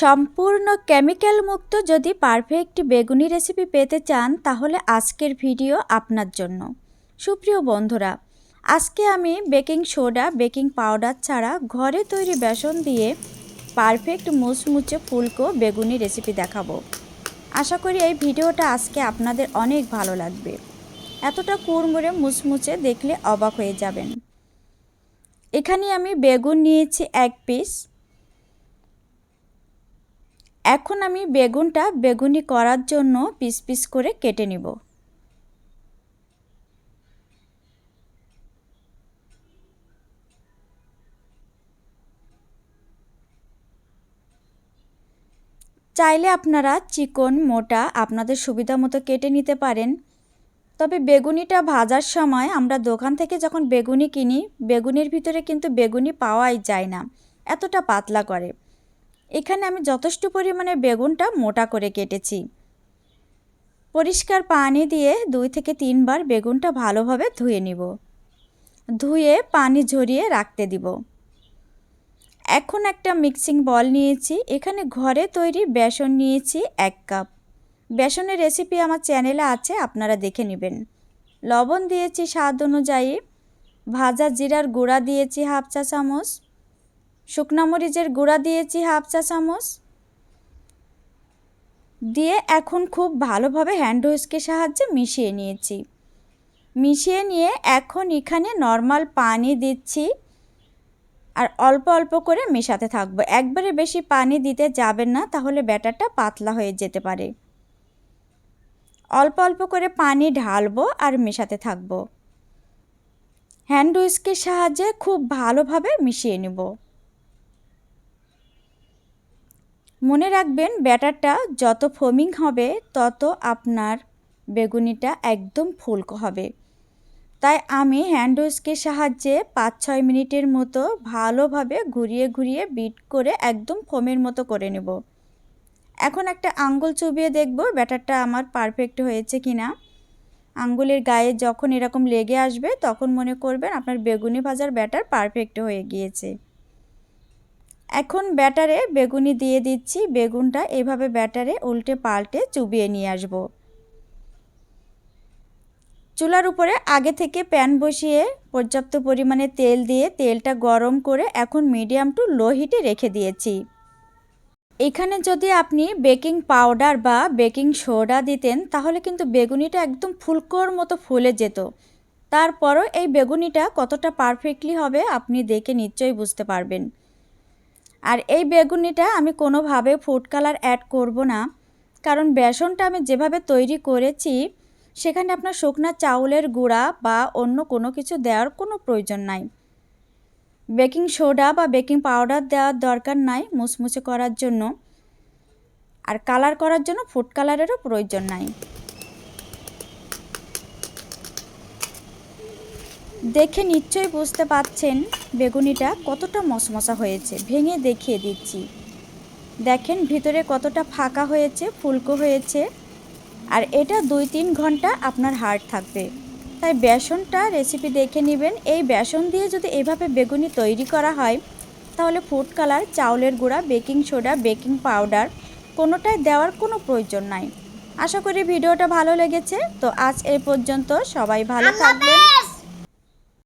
সম্পূর্ণ কেমিক্যাল মুক্ত যদি পারফেক্ট বেগুনি রেসিপি পেতে চান, তাহলে আজকের ভিডিও আপনার জন্য। সুপ্রিয় বন্ধুরা, আজকে আমি বেকিং সোডা বেকিং পাউডার ছাড়া ঘরে তৈরি বেসন দিয়ে পারফেক্ট মুচমুচে ফুলকো বেগুনি রেসিপি দেখাবো। আশা করি এই ভিডিওটা আজকে আপনাদের অনেক ভালো লাগবে। এতটা কুড়মুড়ে মুচমুচে দেখলে অবাক হয়ে যাবেন। এখানে আমি বেগুন নিয়েছি এক পিস এখন আমি বেগুনটা বেগুনি করার জন্য পিস পিস করে কেটে নিব। চাইলে আপনারা চিকন, মোটা আপনাদের সুবিধা মতো কেটে নিতে পারেন। তবে বেগুনিটা ভাজার সময় আমরা দোকান থেকে যখন বেগুনি কিনি, বেগুনির ভিতরে কিন্তু বেগুনি পাওয়াই যায় না, এতটা পাতলা করে। এখানে আমি যথেষ্ট পরিমাণে বেগুনটা মোটা করে কেটেছি। পরিষ্কার পানি দিয়ে দুই থেকে তিনবার বেগুনটা ভালোভাবে ধুয়ে নিব। ধুয়ে পানি ঝরিয়ে রাখতে দিব। এখন একটা মিক্সিং বল নিয়েছি, এখানে ঘরে তৈরি বেসন নিয়েছি এক কাপ। বেসনের রেসিপি আমার চ্যানেলে আছে, আপনারা দেখে নেবেন। লবণ দিয়েছি স্বাদ অনুযায়ী, ভাজা জিরার গুঁড়া দিয়েছি হাফ চা চামচ শুকনো মরিচের গুঁড়া দিয়েছি হাফ চা চামচ। দিয়ে এখন খুব ভালোভাবে হ্যান্ড হুইস্কের সাহায্যে মিশিয়ে নিয়েছি। মিশিয়ে নিয়ে এখন এখানে নর্মাল পানি দিচ্ছি আর অল্প অল্প করে মেশাতে থাকব। একবারে বেশি পানি দিতে যাবেন না, তাহলে ব্যাটারটা পাতলা হয়ে যেতে পারে। অল্প অল্প করে পানি ঢালবো আর মেশাতে থাকব। হ্যান্ড হুইস্কের সাহায্যে খুব ভালোভাবে মিশিয়ে নেব। মনে রাখবেন, ব্যাটারটা যত ফোমিং হবে, তত আপনার বেগুনিটা একদম ফুলকো হবে। তাই আমি হ্যান্ড উইস্কের সাহায্যে পাঁচ ছয় মিনিটের মতো ভালোভাবে ঘুরিয়ে ঘুরিয়ে বিট করে একদম ফোমের মতো করে নেব। এখন একটা আঙ্গুল চুবিয়ে দেখব, ব্যাটারটা আমার পারফেক্ট হয়েছে কি না আঙ্গুলের গায়ে যখন এরকম লেগে আসবে, তখন মনে করবেন আপনার বেগুনি ভাজার ব্যাটার পারফেক্ট হয়ে গিয়েছে। এখন ব্যাটারে বেগুনি দিয়ে দিচ্ছি, বেগুনটা এভাবে ব্যাটারে উল্টে পাল্টে চুবিয়ে নিয়ে আসব। চুলার উপরে আগে থেকে প্যান বসিয়ে পর্যাপ্ত পরিমাণে তেল দিয়ে তেলটা গরম করে এখন মিডিয়াম টু লো হিটে রেখে দিয়েছি। এখানে যদি আপনি বেকিং পাউডার বা বেকিং সোডা দিতেন, তাহলে কিন্তু বেগুনিটা একদম ফুলকোর মতো ফুলে যেত। তারপরও এই বেগুনিটা কতটা পারফেক্টলি হবে আপনি দেখে নিশ্চয়ই বুঝতে পারবেন। আর এই বেগুনিটা আমি কোনোভাবে ফুড কালার অ্যাড করব না। কারণ বেসনটা আমি যেভাবে তৈরি করেছি, সেখানে আপনার শুকনা চাউলের গুঁড়া বা অন্য কোনো কিছু দেওয়ার কোনো প্রয়োজন নাই। বেকিং সোডা বা বেকিং পাউডার দেওয়ার দরকার নাই মুচমুচে করার জন্য। আর কালার করার জন্য ফুড কালারেরও প্রয়োজন নাই। দেখে নিশ্চয়ই বুঝতে পাচ্ছেন বেগুনিটা কতটা মশমশা হয়েছে। ভেঙে দেখিয়ে দিচ্ছি। দেখেন ভিতরে কতটা ফাঁকা হয়েছে ফুলকো হয়েছে। আর এটা দুই তিন ঘণ্টা আপনার হার্ড থাকবে। তাই বেসনটা রেসিপি দেখে নেবেন। এই বেসন দিয়ে যদি এভাবে বেগুনি তৈরি করা হয় তাহলে ফুড কালার চাউলের গুঁড়া বেকিং সোডা বেকিং পাউডার কোনোটাই দেওয়ার কোনো প্রয়োজন নাই। আশা করি ভিডিওটা ভালো লেগেছে। তো আজ এই পর্যন্ত সবাই ভালো থাকবেন।